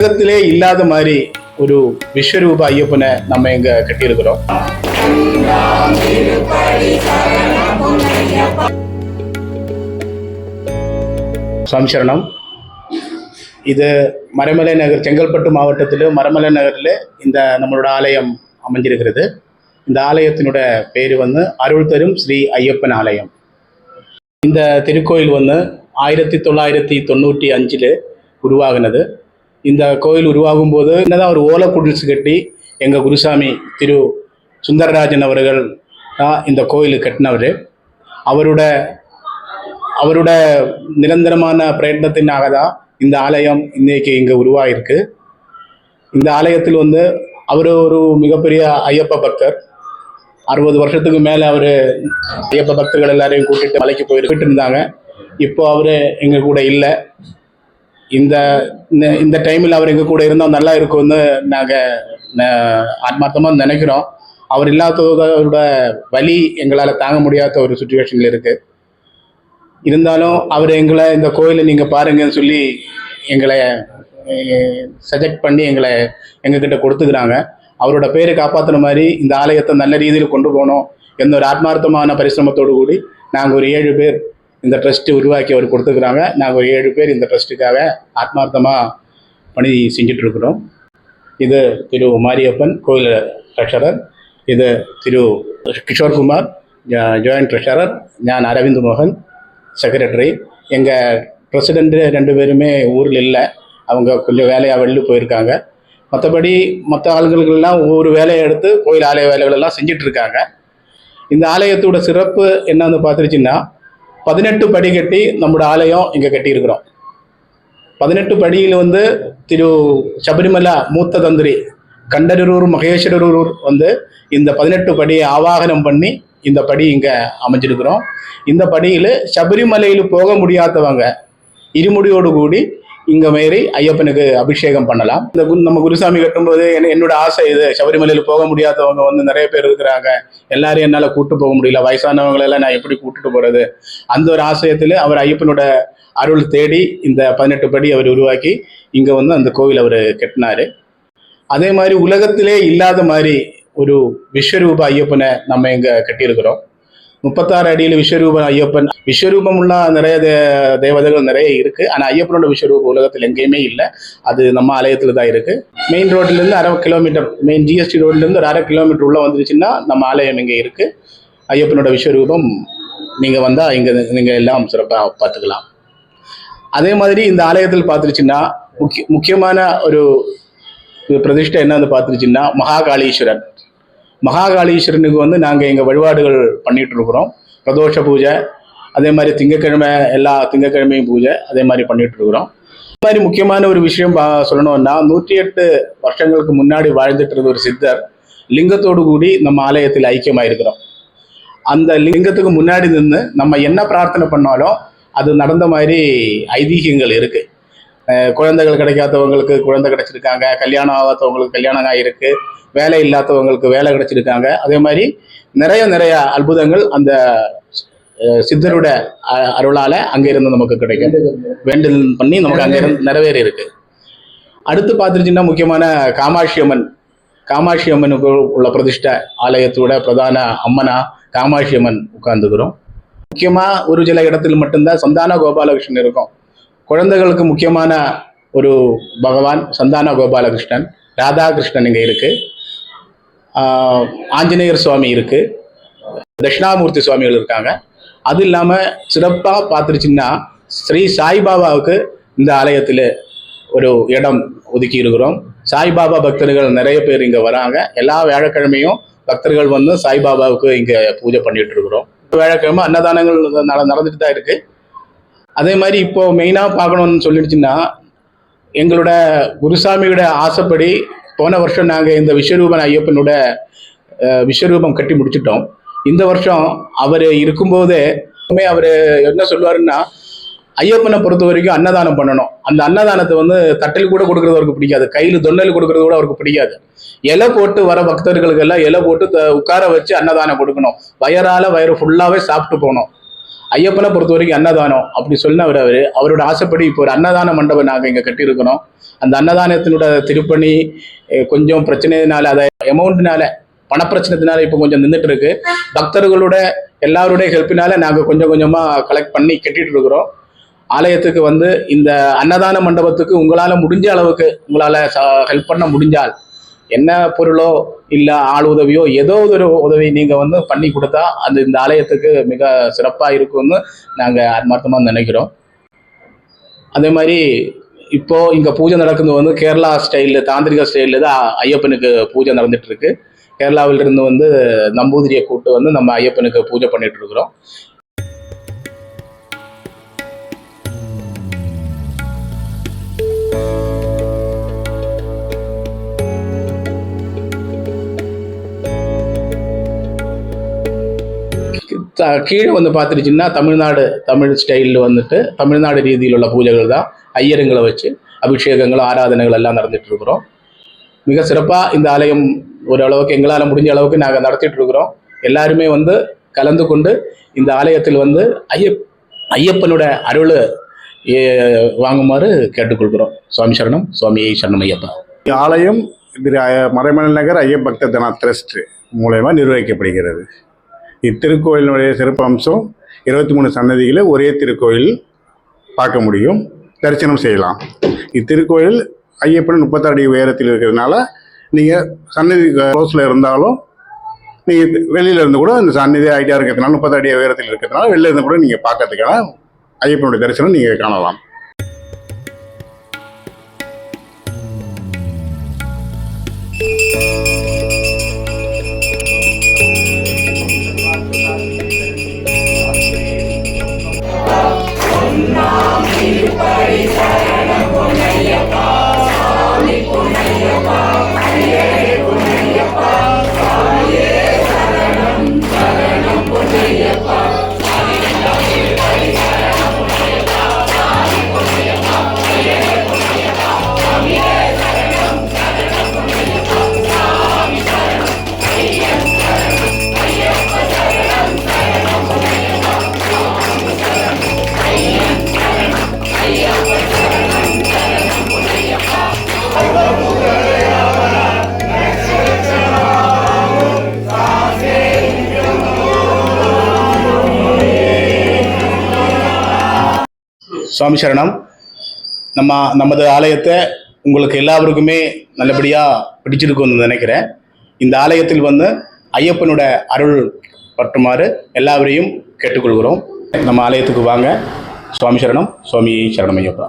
உலகத்திலே இல்லாத மாதிரி ஒரு விஸ்வரூப ஐயப்பனை நம்ம இங்க கட்டியிருக்கிறோம். சுவாமி சரணம் இது மரமலை நகர் செங்கல்பட்டு மாவட்டத்தில் மரமலை நகரில் இந்த நம்மளோட ஆலயம் அமைஞ்சிருக்கிறது. இந்த ஆலயத்தினோட பேர் வந்து அருள் தரும் ஸ்ரீ ஐயப்பன் ஆலயம். இந்த திருக்கோயில் வந்து ஆயிரத்தி தொள்ளாயிரத்தி தொண்ணூற்றி அஞ்சில் உருவாகினது. இந்த கோயில் உருவாகும் போது என்னதான் ஒரு ஓலை குடிசு கட்டி எங்கள் குருசாமி திரு சுந்தரராஜன் அவர்கள் தான் இந்த கோயில் கட்டினவர். அவரோட அவரோட நிரந்தரமான பிரயத்னத்தினாக தான் இந்த ஆலயம் இன்றைக்கு இங்கே உருவாகிருக்கு இந்த ஆலயத்தில் வந்து அவர் ஒரு மிகப்பெரிய ஐயப்ப பக்தர். அறுபது வருஷத்துக்கு மேலே அவர் ஐயப்ப பக்தர்கள் எல்லாரையும் கூட்டிட்டு மலைக்கு போயிட்டு இருந்தாங்க. இப்போ அவர் எங்கள் கூட இல்லை. இந்த இந்த- இந்த டைமில் அவர் எங்கள் கூட இருந்தால் நல்லா இருக்கும்னு நாங்கள் ஆத்மார்த்தமாக நினைக்கிறோம். அவர் இல்லாததோட வலி எங்களால் தாங்க முடியாத ஒரு சுச்சுவேஷனில் இருக்குது இருந்தாலும் அவர் எங்களை இந்த கோயிலை நீங்கள் பாருங்கன்னு சொல்லி எங்களை சஜெக்ட் பண்ணி எங்களை எங்ககிட்ட கொடுத்துக்கிறாங்க. அவரோட பேரை காப்பாற்றுற மாதிரி இந்த ஆலயத்தை நல்ல ரீதியில் கொண்டு போகணும் எந்த ஒரு ஆத்மார்த்தமான பரிசிரமத்தோடு கூடி நாங்கள் ஒரு ஏழு பேர் இந்த ட்ரஸ்ட்டு உருவாக்கி அவர் கொடுத்துருக்குறாங்க. நாங்கள் ஒரு ஏழு பேர் இந்த ட்ரஸ்ட்டுக்காக ஆத்மார்த்தமாக பணி செஞ்சுட்டுருக்குறோம் இது திரு மாரியப்பன் கோயில் ட்ரெஷரர் இது திரு கிஷோர்குமார் ஜாயின்ட் ட்ரெஷரர் நான் அரவிந்த் மோகன் செக்ரட்டரி எங்கள் பிரசிடெண்ட்டு ரெண்டு பேருமே ஊரில் இல்லை. அவங்க கொஞ்சம் வேலையாக வெளில போயிருக்காங்க. மற்றபடி மற்ற ஆளுங்களுக்கெல்லாம் ஒவ்வொரு வேலையை எடுத்து கோயில் ஆலய வேலைகளெல்லாம் செஞ்சிட்ருக்காங்க. செஞ்சுட்டு இருக்காங்க இந்த ஆலயத்தோட சிறப்பு என்னன்னு பார்த்துருச்சுன்னா பதினெட்டு படி கட்டி நம்மளோட ஆலயம் இங்கே கட்டியிருக்கிறோம். பதினெட்டு படியில் வந்து திரு சபரிமலா மூத்த தந்திரி கண்டரூர் மகேஸ்வரூர் வந்து இந்த பதினெட்டு படியை ஆவாகனம் பண்ணி இந்த படி இங்கே அமைஞ்சிருக்கிறோம். இந்த படியில் சபரிமலையில் போக முடியாதவங்க இருமுடியோடு கூடி இங்கே மாரி ஐயப்பனுக்கு அபிஷேகம் பண்ணலாம். இந்த குரு- நம்ம குருசாமி கட்டும்போது என்ன- என்னோட ஆசை இது. சபரிமலையில் போக முடியாதவங்க வந்து நிறைய பேர் இருக்கிறாங்க. எல்லாரையும் என்னால் கூட்டு போக முடியல. வயசானவங்களெல்லாம் நான் எப்படி கூட்டிட்டு போகிறது அந்த ஒரு ஆசையத்தில் அவர் ஐயப்பனோட அருள் தேடி இந்த பதினெட்டு படி அவர் உருவாக்கி இங்கே வந்து அந்த கோவில் அவர் கட்டினாரு. அதே மாதிரி உலகத்திலே இல்லாத மாதிரி ஒரு விஸ்வரூப ஐயப்பனை நம்ம இங்கே கட்டியிருக்கிறோம். முப்பத்தாறு அடியில் விஸ்வரூப ஐயப்பன். விஸ்வரூபம் உள்ள நிறைய தே- தேவதைகள் நிறைய இருக்கு. ஆனால் ஐயப்பனோட விஸ்வரூபம் உலகத்தில் எங்கேயுமே இல்லை. அது நம்ம ஆலயத்தில் தான் இருக்கு. மெயின் ரோட்லேருந்து அரை கிலோமீட்டர் மெயின் ஜிஎஸ்டி ரோட்லேருந்து ஒரு அரை கிலோமீட்டர் உள்ள வந்துருச்சுன்னா நம்ம ஆலயம் இங்கே இருக்கு. ஐயப்பனோட விஸ்வரூபம் நீங்கள் வந்தால் இங்கே நீங்கள் எல்லாம் சிறப்பாக பார்த்துக்கலாம். அதே மாதிரி இந்த ஆலயத்தில் பார்த்துருச்சுன்னா முக்கிய முக்கியமான ஒரு பிரதிஷ்டை என்னன்னு பார்த்துருச்சுன்னா மகாகாளீஸ்வரன். மகாகாளீஸ்வரனுக்கு வந்து நாங்கள் எங்கள் வழிபாடுகள் பண்ணிட்டு இருக்கிறோம். பிரதோஷ பூஜை அதே மாதிரி திங்கக்கிழமை எல்லா திங்கக்கிழமையும் பூஜை அதே மாதிரி பண்ணிட்டு இருக்கிறோம். இந்த மாதிரி முக்கியமான ஒரு விஷயம் சொல்லணும்னா நூற்றி எட்டு வருஷங்களுக்கு முன்னாடி வாழ்ந்துட்டு இருந்த ஒரு சித்தர் லிங்கத்தோடு கூடி நம்ம ஆலயத்தில் ஐக்கியமாயிருக்கிறோம் அந்த லிங்கத்துக்கு முன்னாடி நின்று நம்ம என்ன பிரார்த்தனை பண்ணாலும் அது நடந்த மாதிரி ஐதீகங்கள் இருக்குது குழந்தைகள் கிடைக்காதவங்களுக்கு குழந்தை கிடைச்சிருக்காங்க கல்யாணம் ஆகாதவங்களுக்கு கல்யாணம் ஆகிருக்கு வேலை இல்லாதவங்களுக்கு வேலை கிடைச்சிருக்காங்க. அதே மாதிரி நிறைய நிறைய அற்புதங்கள் அந்த சித்தரோட அருளால அங்கிருந்து நமக்கு கிடைக்கும். வேண்டல் பண்ணி நமக்கு அங்கிருந்து நிறைவேறி இருக்கு அடுத்து பார்த்துருச்சுன்னா முக்கியமான காமாட்சி அம்மன் காமாட்சி அம்மனுக்கு உள்ள பிரதிஷ்டை ஆலயத்தோட பிரதான அம்மனா காமாட்சி அம்மன் உட்கார்ந்துக்கிறோம். முக்கியமா ஒரு சில இடத்துல மட்டும்தான் சந்தான கோபாலகிருஷ்ணன் இருக்கும். குழந்தைகளுக்கு முக்கியமான ஒரு பகவான் சந்தான கோபாலகிருஷ்ணன் ராதாகிருஷ்ணன் இங்கே இருக்குது ஆஞ்சநேயர் சுவாமி இருக்குது தட்சிணாமூர்த்தி சுவாமிகள் இருக்காங்க. அது இல்லாமல் சிறப்பாக பார்த்துருச்சுன்னா ஸ்ரீ சாய்பாபாவுக்கு இந்த ஆலயத்தில் ஒரு இடம் ஒதுக்கி இருக்கிறோம். சாய்பாபா பக்தர்கள் நிறைய பேர் இங்கே வராங்க. எல்லா வியாழக்கிழமையும் பக்தர்கள் வந்து சாய்பாபாவுக்கு இங்கே பூஜை பண்ணிட்டு இருக்கிறோம். வியாழக்கிழமை அன்னதானங்கள் நடந்துட்டு தான் இருக்குது அதே மாதிரி இப்போ மெயினாக பார்க்கணும்னு சொல்லிடுச்சுன்னா எங்களோட குருசாமியோட ஆசைப்படி போன வருஷம் நாங்கள் இந்த விஸ்வரூபன் ஐயப்பனோட விஸ்வரூபம் கட்டி முடிச்சிட்டோம். இந்த வருஷம் அவர் இருக்கும்போதே அவர் என்ன சொல்லுவாருன்னா ஐயப்பனை பொறுத்த வரைக்கும் அன்னதானம் பண்ணணும். அந்த அன்னதானத்தை வந்து தட்டில் கூட கொடுக்கறது அவருக்கு பிடிக்காது. கையில் தொண்டல் கொடுக்கறது கூட அவருக்கு பிடிக்காது. இலை போட்டு வர பக்தர்களுக்கு எல்லாம் இலை போட்டு த- உட்கார வச்சு அன்னதானம் கொடுக்கணும். வயறால வயிறு ஃபுல்லாகவே சாப்பிட்டு போகணும். ஐயப்பனை பொறுத்த வரைக்கும் அன்னதானம் அப்படி சொன்னவர் அவர் அவரோட ஆசைப்படி இப்போ ஒரு அன்னதான மண்டபம் நாங்கள் இங்கே கட்டியிருக்கிறோம். அந்த அன்னதானத்தினோட திருப்பணி கொஞ்சம் பிரச்சனைனால அதை அமௌண்ட்னால பணப்பிரச்சனத்தினால இப்போ கொஞ்சம் நின்றுட்டு இருக்கு பக்தர்களோட எல்லாருடைய ஹெல்ப்பினால நாங்கள் கொஞ்சம் கொஞ்சமாக கலெக்ட் பண்ணி கட்டிட்டு இருக்கிறோம் ஆலயத்துக்கு வந்து இந்த அன்னதான மண்டபத்துக்கு உங்களால் முடிஞ்ச அளவுக்கு உங்களால் ஹெல்ப் பண்ண முடிஞ்சால் என்ன பொருளோ இல்லை ஆள் உதவியோ ஏதோ ஒரு உதவி நீங்கள் வந்து பண்ணி கொடுத்தா அந்த இந்த ஆலயத்துக்கு மிக சிறப்பாக இருக்கும்னு நாங்கள் ஆத்மார்த்தமாக நினைக்கிறோம். அதே மாதிரி இப்போ இங்கே பூஜை நடக்கிறது வந்து கேரளா ஸ்டைலில் தாந்திரிக ஸ்டைலில் தான் ஐயப்பனுக்கு பூஜை நடந்துட்டு இருக்கு. கேரளாவிலிருந்து வந்து நம்பூதிரியை கூப்பிட்டு வந்து நம்ம ஐயப்பனுக்கு பூஜை பண்ணிட்டு இருக்கிறோம். கீழே வந்து பார்த்துருச்சுன்னா தமிழ்நாடு தமிழ் ஸ்டைலில் வந்துட்டு தமிழ்நாடு ரீதியில் உள்ள பூஜைகள் தான் ஐயருங்களை வச்சு அபிஷேகங்கள் ஆராதனைகள் எல்லாம் நடந்துட்டு இருக்கிறோம் மிக சிறப்பாக இந்த ஆலயம் ஓரளவுக்கு எங்களால் முடிஞ்ச அளவுக்கு நாங்கள் நடத்திட்டு இருக்கிறோம். எல்லாருமே வந்து கலந்து கொண்டு இந்த ஆலயத்தில் வந்து ஐயப் ஐயப்பனோட அருள் ஏ- வாங்குமாறு கேட்டுக்கொள்கிறோம். சுவாமி சரணம் சுவாமி சரணம் ஐயப்பா. ஆலயம் திரு நகர் ஐயப்பக்த தனா ட்ரஸ்ட் மூலயமா நிர்வகிக்கப்படுகிறது. இத்திருக்கோயிலுடைய சிறப்பம்சம் இருபத்தி மூணு சன்னதிகளை ஒரே திருக்கோயில் பார்க்க முடியும். தரிசனம் செய்யலாம். இத்திருக்கோயில் ஐயப்பன் முப்பத்தாறு அடி உயரத்தில் இருக்கிறதுனால நீங்கள் சன்னதி க்ளோஸில் இருந்தாலும் நீங்கள் வெளியில் இருந்து கூட இந்த சன்னதி ஐடியா இருக்கிறதுனால முப்பத்தாறு அடி உயரத்தில் இருக்கிறதுனால வெளியில் இருந்து கூட நீங்கள் பார்க்கறதுக்கான ஐயப்பனுடைய தரிசனம் நீங்கள் காணலாம். சுவாமி சரணம். நம்ம நமது ஆலயத்தை உங்களுக்கு எல்லாருக்குமே நல்லபடியாக பிடிச்சிருக்கும்னு நினைக்கிறேன். இந்த ஆலயத்தில் வந்து ஐயப்பனோட அருள் பட்டுமாறு எல்லாவரையும் கேட்டுக்கொள்கிறோம். நம்ம ஆலயத்துக்கு வாங்க. சுவாமி சரணம் சுவாமி சரணம் ஐயப்பா